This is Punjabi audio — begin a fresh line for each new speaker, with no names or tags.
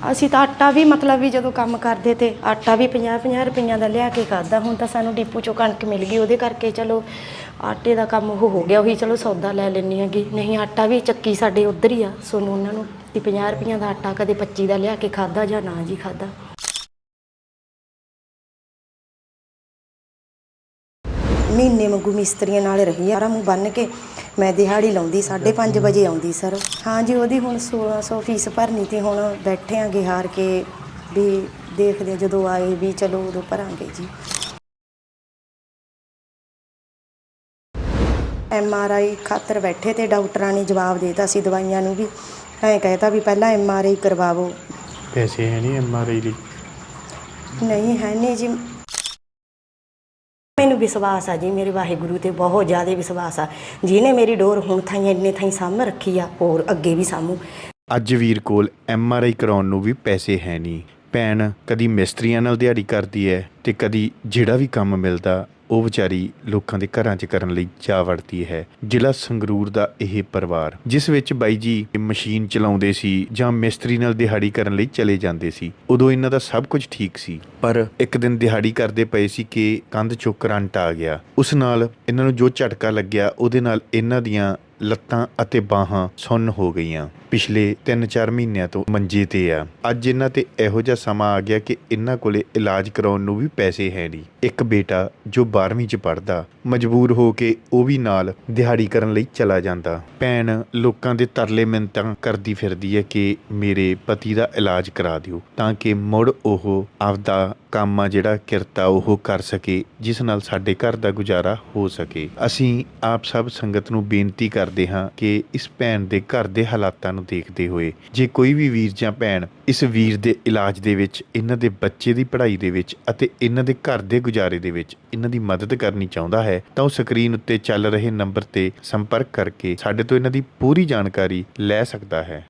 ਅਸੀਂ ਤਾਂ ਆਟਾ ਵੀ ਮਤਲਬ ਵੀ ਜਦੋਂ ਕੰਮ ਕਰਦੇ ਤੇ ਆਟਾ ਵੀ 50 50 ਰੁਪਈਆਂ ਦਾ ਲਿਆ ਕੇ ਖਾਦਾ ਹੁਣ ਤਾਂ ਸਾਨੂੰ ਡਿਪੂ ਚੋਂ ਕਣਕ ਮਿਲ ਗਈ, ਉਹਦੇ ਕਰਕੇ ਚਲੋ ਆਟੇ ਦਾ ਕੰਮ ਉਹ ਹੋ ਗਿਆ, ਉਹੀ ਚਲੋ ਸੌਦਾ ਲੈ ਲੈਣੀ ਹੈਗੀ ਨਹੀਂ ਆਟਾ ਵੀ ਚੱਕੀ ਸਾਡੇ ਉਧਰ ਹੀ ਆ, ਸੋਨੂੰ ਉਹਨਾਂ ਨੂੰ ਵੀ 50 ਰੁਪਈਆਂ ਦਾ ਆਟਾ ਕਦੇ 25 ਦਾ ਲਿਆ ਕੇ ਖਾਦਾ ਜਾਂ ਨਾ ਜੀ ਖਾਦਾ ਮਹੀਨੇ ਵਾਂਗੂ ਮਿਸਤਰੀਆਂ ਨਾਲ ਰਹੀ ਸਾਰਾ ਮੂੰਹ ਬੰਨ ਕੇ ਮੈਂ ਦਿਹਾੜੀ ਲਾਉਂਦੀ 5:30 ਵਜੇ ਆਉਂਦੀ ਸਰ। ਹਾਂ ਜੀ ਉਹਦੀ ਹੁਣ 1600 ਫੀਸ ਭਰਨੀ ਤੇ ਹੁਣ ਬੈਠੇ ਆਂਗੇ ਹਾਰ ਕੇ ਵੀ ਦੇਖਦੇ ਜਦੋਂ ਆਏ ਵੀ ਚਲੋ ਉਦੋਂ ਭਰਾਂਗੇ ਜੀ। ਐਮ ਆਰ ਆਈ ਖਾਤਰ ਬੈਠੇ ਤੇ ਡਾਕਟਰਾਂ ਨੇ ਜਵਾਬ ਦੇਤਾ ਸੀ ਦਵਾਈਆਂ ਨੂੰ ਵੀ। ਐਂ ਕਹਿਤਾ ਵੀ ਪਹਿਲਾਂ ਐਮ ਆਰ ਆਈ ਕਰਵਾਵੋ।
ਪੈਸੇ ਹੈ ਨਹੀਂ ਐਮਆਰਆਈ ਲਈ।
ਨਹੀਂ ਹੈ ਨਹੀਂ ਜੀ। ਮੈਨੂੰ ਵਿਸ਼ਵਾਸ ਆ ਜੀ, ਮੇਰੇ ਵਾਹਿਗੁਰੂ ਤੇ ਬਹੁਤ ਜ਼ਿਆਦਾ ਵਿਸ਼ਵਾਸ ਆ। ਜਿਹਨੇ ਮੇਰੀ ਡੋਰ ਹੁਣ ਥਾਈ, ਇੰਨੇ ਥਾਈ ਸਾਂਭ ਰੱਖੀ ਆ, ਹੋਰ ਅੱਗੇ ਵੀ ਸਾਂਭੂ
ਅੱਜ ਵੀਰ ਕੋਲ ਐਮ ਆਰ ਆਈ ਕਰਾਉਣ ਨੂੰ ਵੀ ਪੈਸੇ ਹੈ ਨਹੀਂ। ਭੈਣ ਕਦੀ ਮਿਸਤਰੀਆਂ ਨਾਲ ਦਿਹਾੜੀ ਕਰਦੀ ਹੈ ਤੇ ਕਦੀ ਜਿਹੜਾ ਵੀ ਕੰਮ ਮਿਲਦਾ ਉਹ ਵਿਚਾਰੀ ਲੋਕਾਂ ਦੇ ਘਰਾਂ 'ਚ ਕਰਨ ਲਈ ਜਾ ਵੜਦੀ ਹੈ। ਜ਼ਿਲ੍ਹਾ ਸੰਗਰੂਰ ਦਾ ਇਹ ਪਰਿਵਾਰ, ਜਿਸ ਵਿੱਚ ਬਾਈ ਜੀ ਮਸ਼ੀਨ ਚਲਾਉਂਦੇ ਸੀ ਜਾਂ ਮਿਸਤਰੀ ਨਾਲ ਦਿਹਾੜੀ ਕਰਨ ਲਈ ਚਲੇ ਜਾਂਦੇ ਸੀ, ਉਦੋਂ ਇਹਨਾਂ ਦਾ ਸਭ ਕੁਝ ਠੀਕ ਸੀ। ਪਰ ਇੱਕ ਦਿਨ ਦਿਹਾੜੀ ਕਰਦੇ ਪਏ ਸੀ ਕਿ ਕੰਧ ਚੋਂ ਕਰੰਟ ਆ ਗਿਆ। ਉਸ ਨਾਲ ਇਹਨਾਂ ਨੂੰ ਜੋ ਝਟਕਾ ਲੱਗਿਆ, ਉਹਦੇ ਨਾਲ ਇਹਨਾਂ ਦੀਆਂ ਲੱਤਾਂ ਅਤੇ ਬਾਹਾਂ ਸੁੰਨ ਹੋ ਗਈਆਂ। ਪਿਛਲੇ 3-4 ਮਹੀਨਿਆਂ ਤੋਂ ਮੰਜੇ ਤੇ ਆ। ਅੱਜ ਇਹਨਾਂ ਤੇ ਇਹੋ ਜਿਹਾ ਸਮਾਂ ਆ ਗਿਆ ਕਿ ਇਹਨਾਂ ਕੋਲੇ ਇਲਾਜ ਕਰਾਉਣ ਨੂੰ ਵੀ ਪੈਸੇ ਹੈ ਨਹੀਂ। ਇੱਕ ਬੇਟਾ ਜੋ 12ਵੀਂ ਚ ਪੜਦਾ ਮਜਬੂਰ ਹੋ ਕੇ ਉਹ ਵੀ ਨਾਲ ਦਿਹਾੜੀ ਕਰਨ ਲਈ ਚਲਾ ਜਾਂਦਾ। ਭੈਣ ਲੋਕਾਂ ਦੇ ਤਰਲੇ ਮਿੰਤਾਂ ਕਰਦੀ ਫਿਰਦੀ ਹੈ ਕਿ ਮੇਰੇ ਪਤੀ ਦਾ ਇਲਾਜ ਕਰਾ ਦਿਓ, ਤਾਂ ਕਿ ਮੁੜ ਉਹ ਆਪਦਾ ਕੰਮ ਆ ਜਿਹੜਾ ਕਿਰਤਾ ਉਹ ਕਰ ਸਕੇ, ਜਿਸ ਨਾਲ ਸਾਡੇ ਘਰ ਦਾ ਗੁਜ਼ਾਰਾ ਹੋ ਸਕੇ। ਅਸੀਂ ਆਪ ਸਭ ਸੰਗਤ ਨੂੰ ਬੇਨਤੀ ਕਰਦੇ ਹਾਂ ਕਿ ਇਸ ਭੈਣ ਦੇ ਘਰ ਦੇ ਹਾਲਾਤਾਂ ਨੂੰ ਦੇਖਦੇ ਹੋਏ, ਜੇ ਕੋਈ ਵੀ ਵੀਰ ਜਾਂ ਭੈਣ ਇਸ ਵੀਰ ਦੇ ਇਲਾਜ ਦੇ ਵਿੱਚ, ਇਹਨਾਂ ਦੇ ਬੱਚੇ ਦੀ ਪੜ੍ਹਾਈ ਦੇ ਵਿੱਚ ਅਤੇ ਇਹਨਾਂ ਦੇ ਘਰ ਦੇ ਗੁਜ਼ਾਰੇ ਦੇ ਵਿੱਚ ਇਹਨਾਂ ਦੀ ਮਦਦ ਕਰਨੀ ਚਾਹੁੰਦਾ ਹੈ, ਤਾਂ ਉਹ ਸਕਰੀਨ ਉੱਤੇ ਚੱਲ ਰਹੇ ਨੰਬਰ ਤੇ ਸੰਪਰਕ ਕਰਕੇ ਸਾਡੇ ਤੋਂ ਇਹਨਾਂ ਦੀ ਪੂਰੀ ਜਾਣਕਾਰੀ ਲੈ ਸਕਦਾ ਹੈ।